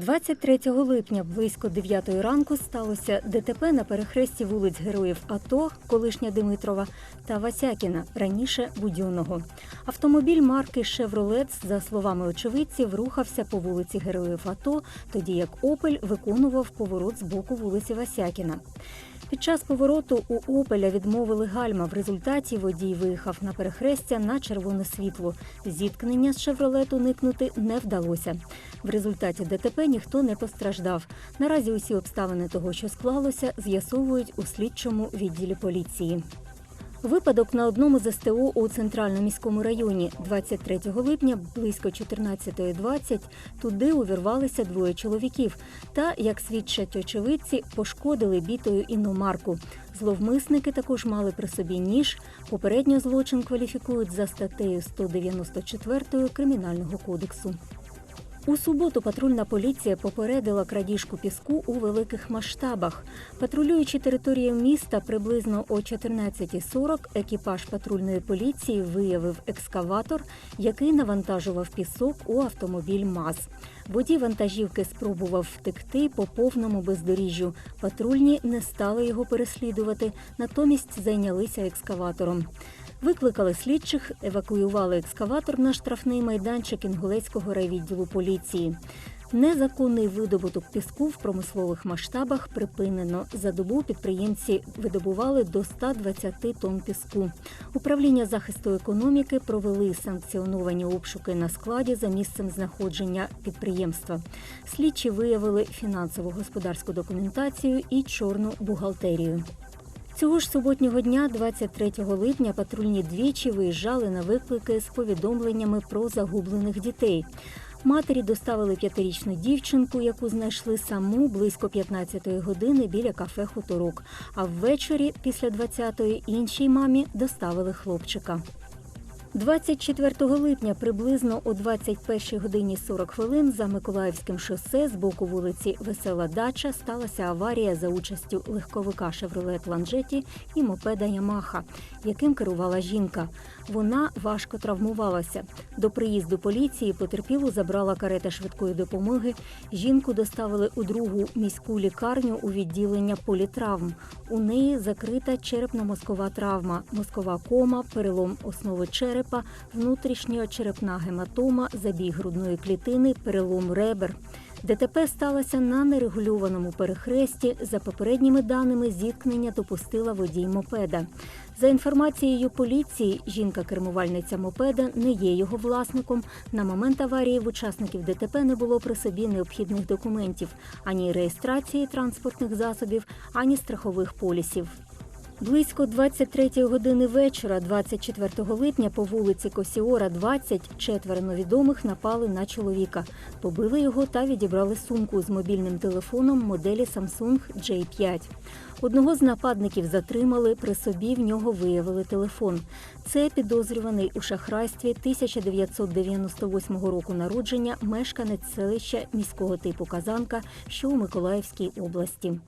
23 липня близько 9 ранку сталося ДТП на перехресті вулиць Героїв АТО, колишня Димитрова, та Васякіна, раніше Будьонного. Автомобіль марки «Шевролет», за словами очевидців, рухався по вулиці Героїв АТО, тоді як «Опель» виконував поворот з боку вулиці Васякіна. Під час повороту у Опеля відмовили гальма. В результаті водій виїхав на перехрестя на червоне світло. Зіткнення з «Шевролет» уникнути не вдалося. В результаті ДТП ніхто не постраждав. Наразі усі обставини того, що склалося, з'ясовують у слідчому відділі поліції. Випадок на одному з СТО у центральному міському районі 23 липня близько 14.20 туди увірвалися двоє чоловіків та, як свідчать очевидці, пошкодили бітою іномарку. Зловмисники також мали при собі ніж. Попередньо злочин кваліфікують за статтею 194 Кримінального кодексу. У суботу патрульна поліція попередила крадіжку піску у великих масштабах. Патрулюючи територію міста приблизно о 14.40 екіпаж патрульної поліції виявив екскаватор, який навантажував пісок у автомобіль МАЗ. Водій вантажівки спробував втекти по повному бездоріжжю. Патрульні не стали його переслідувати, натомість зайнялися екскаватором. Викликали слідчих, евакуювали екскаватор на штрафний майданчик Інгулецького райвідділу поліції. Незаконний видобуток піску в промислових масштабах припинено. За добу підприємці видобували до 120 тонн піску. Управління захисту економіки провели санкціоновані обшуки на складі за місцем знаходження підприємства. Слідчі виявили фінансово-господарську документацію і чорну бухгалтерію. Цього ж суботнього дня, 23 липня, патрульні двічі виїжджали на виклики з повідомленнями про загублених дітей. Матері доставили п'ятирічну дівчинку, яку знайшли саму близько 15-ї години біля кафе Хуторок. А ввечері, після 20-ї, іншій мамі доставили хлопчика. 24 липня приблизно о 21 годині 40 хвилин за Миколаївським шосе з боку вулиці Весела Дача сталася аварія за участю легковика «Шевролет Ланжеті» і мопеда Ямаха, яким керувала жінка. Вона важко травмувалася. До приїзду поліції потерпілу забрала карета швидкої допомоги. Жінку доставили у другу міську лікарню у відділення політравм. У неї закрита черепно-мозкова травма, мозкова кома, перелом основи черепа, внутрішньочерепна гематома, забій грудної клітини, перелом ребер. ДТП сталося на нерегульованому перехресті. За попередніми даними, зіткнення допустила водій мопеда. За інформацією поліції, жінка-кермувальниця мопеда не є його власником. На момент аварії в учасників ДТП не було при собі необхідних документів ані реєстрації транспортних засобів, ані страхових полісів. Близько 23 години вечора, 24 липня, по вулиці Косіора, 20, четверо невідомих напали на чоловіка. Побили його та відібрали сумку з мобільним телефоном моделі Samsung J5. Одного з нападників затримали, при собі в нього виявили телефон. Це підозрюваний у шахрайстві 1998 року народження, мешканець селища міського типу Казанка, що у Миколаївській області.